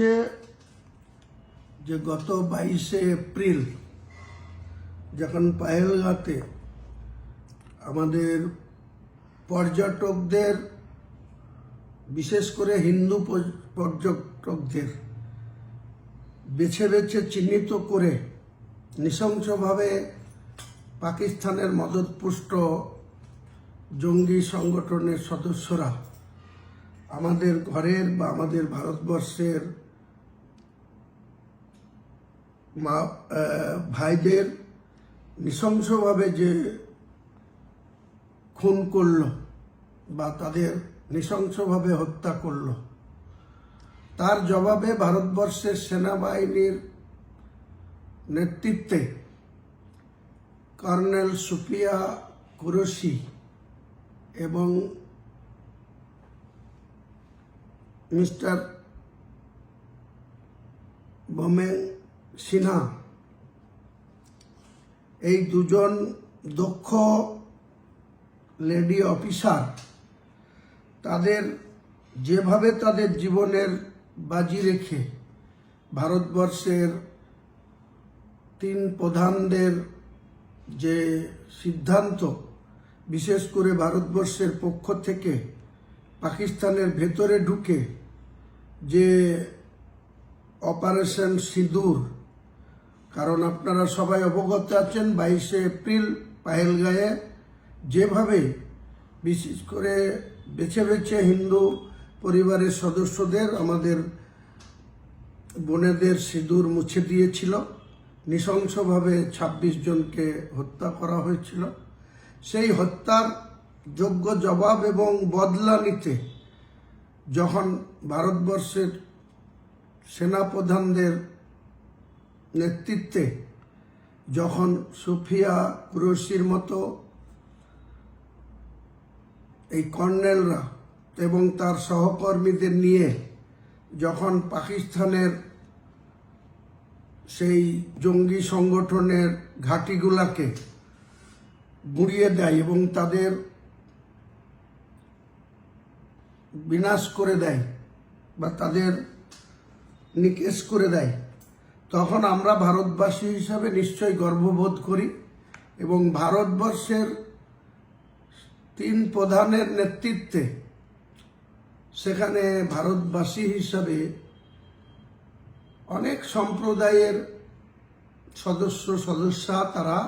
হচ্ছে যে গত বাইশে এপ্রিল যখন পায়েলগাতে আমাদের পর্যটকদের, বিশেষ করে হিন্দু পর্যটকদের বেছে বেছে চিহ্নিত করে নৃশংসভাবে পাকিস্তানের মদতপুষ্ট জঙ্গি সংগঠনের সদস্যরা আমাদের ঘরের বা আমাদের ভারতবর্ষের মা ভাইদের নৃশংসভাবে যে খুন করল বা তাদের নৃশংসভাবে হত্যা করল, তার জবাবে ভারতবর্ষের সেনাবাহিনীর নেতৃত্বে কর্নেল সুফিয়া কুরশি এবং মিস্টার বোমে সিনহা, এই দুজন দক্ষ লেডি অফিসার, তাদের যেভাবে তাদের জীবনের বাজি রেখে ভারতবর্ষের তিন প্রধানদের যে সিদ্ধান্ত, বিশেষ করে ভারতবর্ষের পক্ষ থেকে পাকিস্তানের ভেতরে ঢুকে যে অপারেশন সিঁদুর কারণ আপনারা সবাই অবগত আছেন, বাইশে এপ্রিল পাহেলগাঁয়ে যেভাবে বিশেষ করে বেছে বেছে হিন্দু পরিবারের সদস্যদের, আমাদের বোনেদের সিঁদুর মুছে দিয়েছিল। নৃশংসভাবে ২৬ জনকে হত্যা করা হয়েছিল। সেই হত্যার যোগ্য জবাব এবং বদলা নিতে যখন ভারতবর্ষের সেনাপ্রধানদের নেতৃত্বে যখন সুফিয়া কুরশির মতো এই কর্নেলরা এবং তার সহকর্মীদের নিয়ে যখন পাকিস্তানের সেই জঙ্গি সংগঠনের ঘাঁটিগুলাকে গুঁড়িয়ে দেয় এবং তাদের বিনাশ করে দেয় বা তাদের নিকেশ করে দেয় তখন আমরা ভারতবাসী হিসাবে নিশ্চয়ই গর্ববোধ করি এবং ভারতবর্ষের তিন প্রধানের নেতৃত্বে সেখানে ভারতবাসী হিসাবে অনেক সম্প্রদায়ের সদস্য, সদস্যা তারা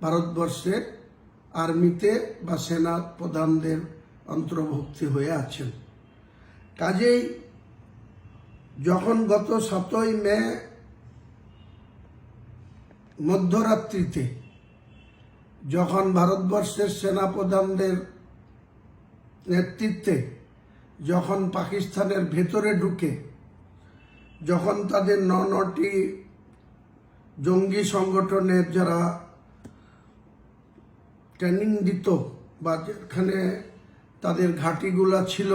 ভারতবর্ষের আর্মিতে বা সেনা প্রধানদের অন্তর্ভুক্তি হয়ে আছেন। কাজেই যখন গত সতই মে মধ্যরাত্রিতে, যখন ভারতবর্ষের সেনাপ্রধানদের নেতৃত্বে যখন পাকিস্তানের ভেতরে ঢুকে, যখন তাদের ন নটি জঙ্গি সংগঠনের যারা ট্রেনিং দিত বা যেখানে তাদের ঘাঁটিগুলা ছিল,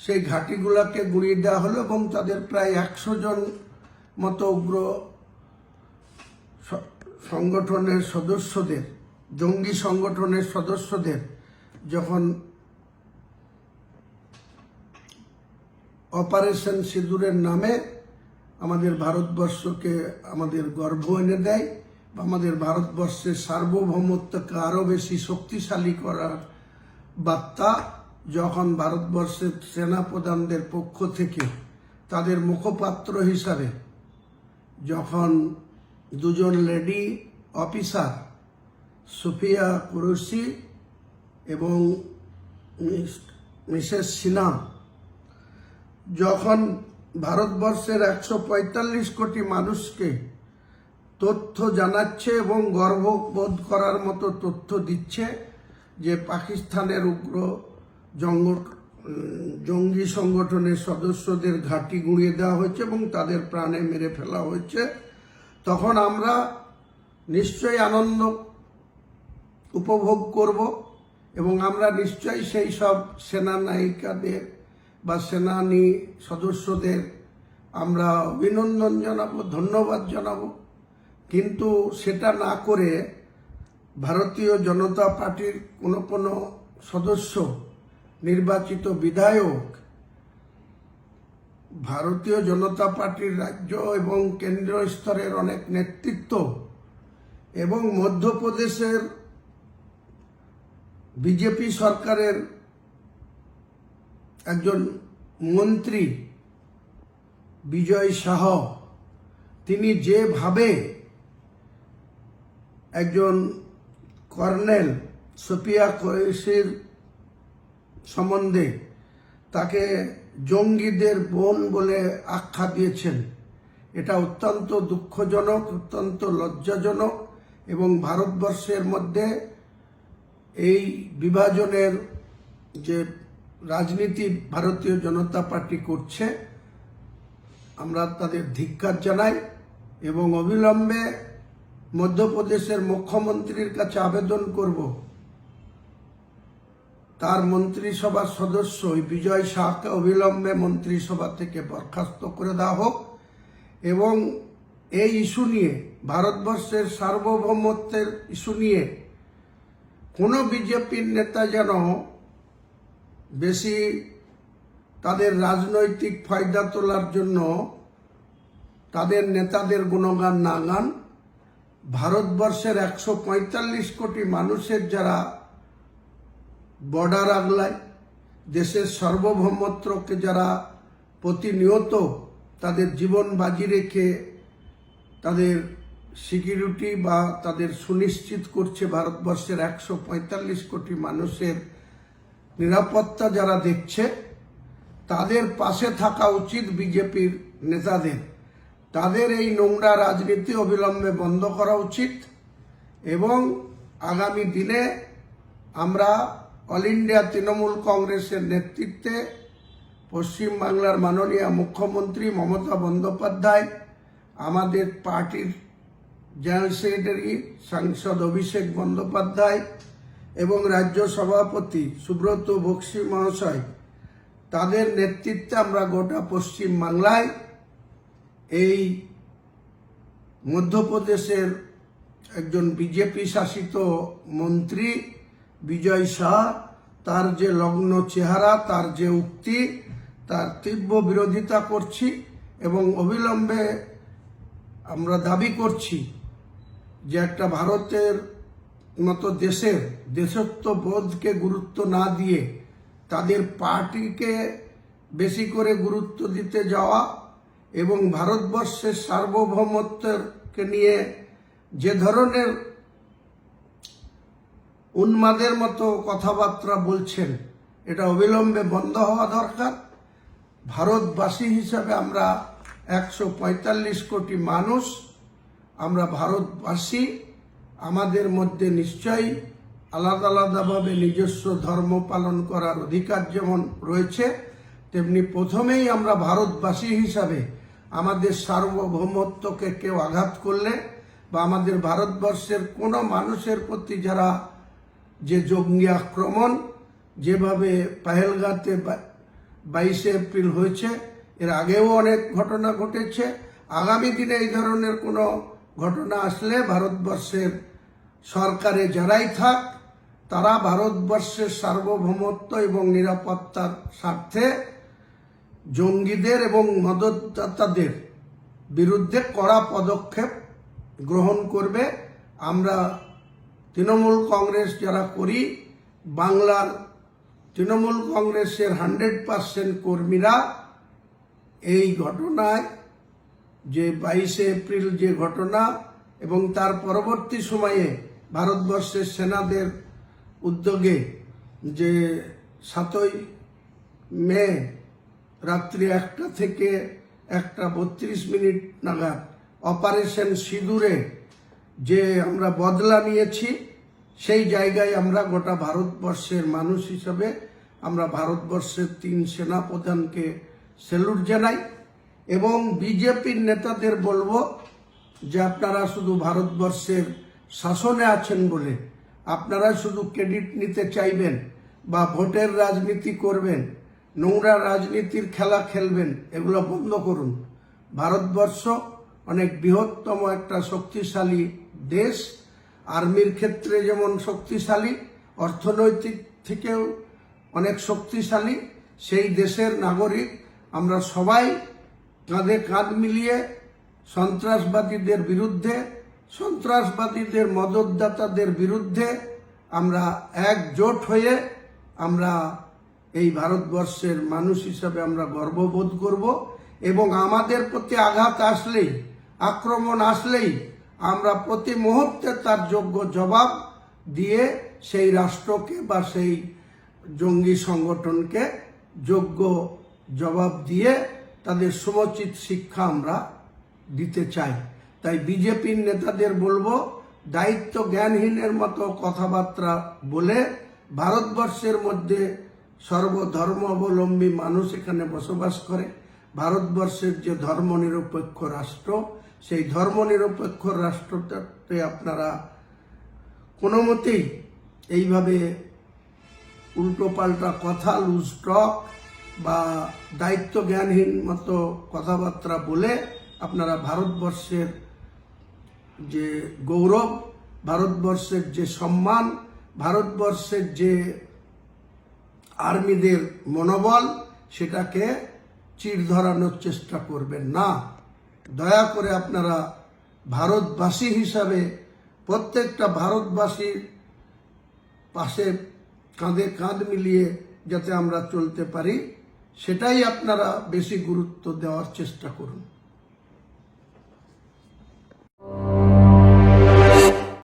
সেই ঘাঁটিগুলাকে গুড়িয়ে দেওয়া হলো এবং তাদের প্রায় একশো জন মতো উগ্র সংগঠনের সদস্যদের, জঙ্গি সংগঠনের সদস্যদের যখন অপারেশন সিঁদুরের নামে আমাদের ভারতবর্ষকে আমাদের গর্ব এনে দেয় বা আমাদের ভারতবর্ষের সার্বভৌমত্বকে আরও বেশি শক্তিশালী করার বার্তা যখন ভারতবর্ষের সেনাপ্রধানদের পক্ষ থেকে তাদের মুখপাত্র হিসাবে যখন দুজন লেডি অফিসার, সুফিয়া কুরুসি এবং মিস- মিসেস সিনহা। যখন ভারতবর্ষের একশো পঁয়তাল্লিশ কোটি মানুষকে তথ্য জানাচ্ছে এবং গর্ববোধ করার মতো তথ্য দিচ্ছে যে পাকিস্তানের উগ্র জঙ্গ, জঙ্গি সংগঠনের সদস্যদের ঘাঁটি গুঁড়িয়ে দেওয়া হয়েছে এবং তাদের প্রাণে মেরে ফেলা হয়েছে। তখন আমরা নিশ্চয়ই আনন্দ উপভোগ করব এবং আমরা নিশ্চয়ই সেই সব সেনা নায়িকাদের বা সেনানী সদস্যদের আমরা অভিনন্দন জানাব, ধন্যবাদ জানাব। কিন্তু সেটা না করে ভারতীয় জনতা পার্টির কোনো কোনো সদস্য, নির্বাচিত বিধায়ক ভারতীয় জনতা পার্টির রাজ্য এবং কেন্দ্রীয় স্তরের অনেক নেতৃত্ব এবং মধ্যপ্রদেশের বিজেপি সরকারের একজন মন্ত্রী বিজয় শাহ, তিনি যেভাবে একজন কর্নেল সোফিয়া কোরেশির সম্বন্ধে তাকে জঙ্গিদের বোন বলে আখ্যা দিয়েছেন। এটা অত্যন্ত দুঃখজনক, অত্যন্ত লজ্জাজনক এবং ভারতবর্ষের মধ্যে এই বিভাজনের যে রাজনীতি ভারতীয় জনতা পার্টি করছে, আমরা তাদের ধিক্কার জানাই এবং অবিলম্বে মধ্যপ্রদেশের মুখ্যমন্ত্রীর কাছে আবেদন করব। তার মন্ত্রিসভার সদস্য বিজয় শাহকে অবিলম্বে মন্ত্রিসভা থেকে বরখাস্ত করে দেওয়া হোক এবং এই ইস্যু নিয়ে, ভারতবর্ষের সার্বভৌমত্বের ইস্যু নিয়ে কোনো বিজেপির নেতা যেন বেশি তাদের রাজনৈতিক ফায়দা তোলার জন্য তাদের নেতাদের গুণগান না গান, ভারতবর্ষের একশো পঁয়তাল্লিশ কোটি মানুষের যারা বর্ডার আগলায় দেশের সার্বভৌমত্বকে যারা প্রতিনিয়ত তাদের জীবন বাজি রেখে তাদের সিকিউরিটি বা তাদের সুনিশ্চিত করছে ভারতবর্ষের একশো পঁয়তাল্লিশ কোটি মানুষের নিরাপত্তা যারা দেখছে, তাদের পাশে থাকা উচিত বিজেপির নেতাদের। তাদের এই নোংরা রাজনীতি অবিলম্বে বন্ধ করা উচিত এবং আগামী দিনে আমরা অল ইন্ডিয়া তৃণমূল কংগ্রেসের নেতৃত্বে পশ্চিমবাংলার মাননীয় মুখ্যমন্ত্রী মমতা বন্দ্যোপাধ্যায়, আমাদের পার্টির জেনারেল সেক্রেটারি, সাংসদ অভিষেক বন্দ্যোপাধ্যায় এবং রাজ্য সভাপতি সুব্রত বক্সি মহাশয়, তাদের নেতৃত্বে আমরা গোটা পশ্চিম বাংলায় এই মধ্যপ্রদেশের একজন বিজেপি শাসিত মন্ত্রী বিজয় শাহ, তার যে লগ্ন চেহারা, তার যে উক্তি, তার তীব্র বিরোধিতা করছি এবং অবিলম্বে আমরা দাবি করছি যে একটা ভারতের মতো দেশের দেশত্ব বোধকে গুরুত্ব না দিয়ে তাদের পার্টিকে বেশি করে গুরুত্ব দিতে যাওয়া এবং ভারতবর্ষের সার্বভৌমত্বকে নিয়ে যে ধরনের উন্মাদের মতো কথাবার্তা বলছেন, এটা অবিলম্বে বন্ধ হওয়া দরকার। ভারতবাসী হিসাবে আমরা একশো পঁয়তাল্লিশ কোটি মানুষ, আমরা ভারতবাসী, আমাদের মধ্যে নিশ্চয়ই আলাদা আলাদাভাবে নিজস্ব ধর্ম পালন করার অধিকার যেমন রয়েছে, তেমনি প্রথমেই আমরা ভারতবাসী হিসাবে আমাদের সার্বভৌমত্বকে কেউ আঘাত করলে বা আমাদের ভারতবর্ষের কোনো মানুষের প্রতি যারা যে জঙ্গি আক্রমণ যেভাবে পাহেলগাতে বাইশে এপ্রিল হয়েছে, এর আগেও অনেক ঘটনা ঘটেছে। আগামী দিনে এই ধরনের কোনো ঘটনা আসলে ভারতবর্ষের সরকারে যারাই থাক, তারা ভারতবর্ষের সার্বভৌমত্ব এবং নিরাপত্তার স্বার্থে জঙ্গিদের এবং মদতদাতাদের বিরুদ্ধে কড়া পদক্ষেপ গ্রহণ করবে। আমরা তৃণমূল কংগ্রেস যারা করি, বাংলার তৃণমূল কংগ্রেসের হান্ড্রেড পার্সেন্ট কর্মীরা এই ঘটনায় যে বাইশে এপ্রিল যে ঘটনা এবং তার পরবর্তী সময়ে ভারতবর্ষের সেনাদের উদ্যোগে যে সাতই মে রাত্রি একটা থেকে একটা বত্রিশ মিনিট নাগাদ অপারেশন সিঁদুরে যে আমরা বদলা নিয়েছি, সেই জায়গায় আমরা গোটা ভারতবর্ষের মানুষ হিসাবে আমরা ভারতবর্ষের তিন সেনা প্রধানকে স্যালুট জানাই এবং বিজেপির নেতাদের বলব যে আপনারা শুধু ভারতবর্ষের শাসনে আছেন বলে, আপনারা শুধু ক্রেডিট নিতে চাইবেন বা ভোটের রাজনীতি করবেন, নোংরা রাজনীতির খেলা খেলবেন, এগুলো বন্ধ করুন। ভারতবর্ষ অনেক বৃহত্তম একটা শক্তিশালী দেশ, আর্মির ক্ষেত্রে যেমন শক্তিশালী, অর্থনৈতিক থেকেও অনেক শক্তিশালী, সেই দেশের নাগরিক আমরা সবাই কাঁধে কাঁধ মিলিয়ে সন্ত্রাসবাদীদের বিরুদ্ধে, সন্ত্রাসবাদীদের মদতদাতাদের বিরুদ্ধে আমরা একজোট হয়ে আমরা এই ভারতবর্ষের মানুষ হিসাবে আমরা গর্ববোধ করব এবং আমাদের প্রতি আঘাত আসলেই, আক্রমণ আসলেই আমরা প্রতি মুহূর্তে তার যোগ্য জবাব দিয়ে সেই রাষ্ট্রকে বা সেই জঙ্গি সংগঠনকে যোগ্য জবাব দিয়ে তাদের সমুচিত শিক্ষা আমরা দিতে চাই। তাই বিজেপির নেতাদের বলব, দায়িত্ব জ্ঞানহীনের মতো কথাবার্তা বলে ভারতবর্ষের মধ্যে সর্বধর্ম অবলম্বী মানুষ এখানে বসবাস করে। ভারতবর্ষের যে ধর্মনিরপেক্ষ রাষ্ট্র সেই ধর্মনিরপেক্ষ রাষ্ট্রটাতে আপনারা কোনো মতেই এইভাবে উল্টোপাল্টা কথা লুজ টক বা দায়িত্ব জ্ঞানহীন মতো কথাবার্তা বলে আপনারা ভারতবর্ষের যে গৌরব, ভারতবর্ষের যে সম্মান, ভারতবর্ষের যে আর্মিদের মনোবল, সেটাকে চির ধরানোর চেষ্টা করবেন না। দয়া করে আপনারা ভারতবাসী হিসাবে প্রত্যেকটা ভারতবাসীর পাশে কাঁধে কাঁধ মিলিয়ে যাতে আমরা চলতে পারি, সেটাই আপনারা বেশি গুরুত্ব দেওয়ার চেষ্টা করুন।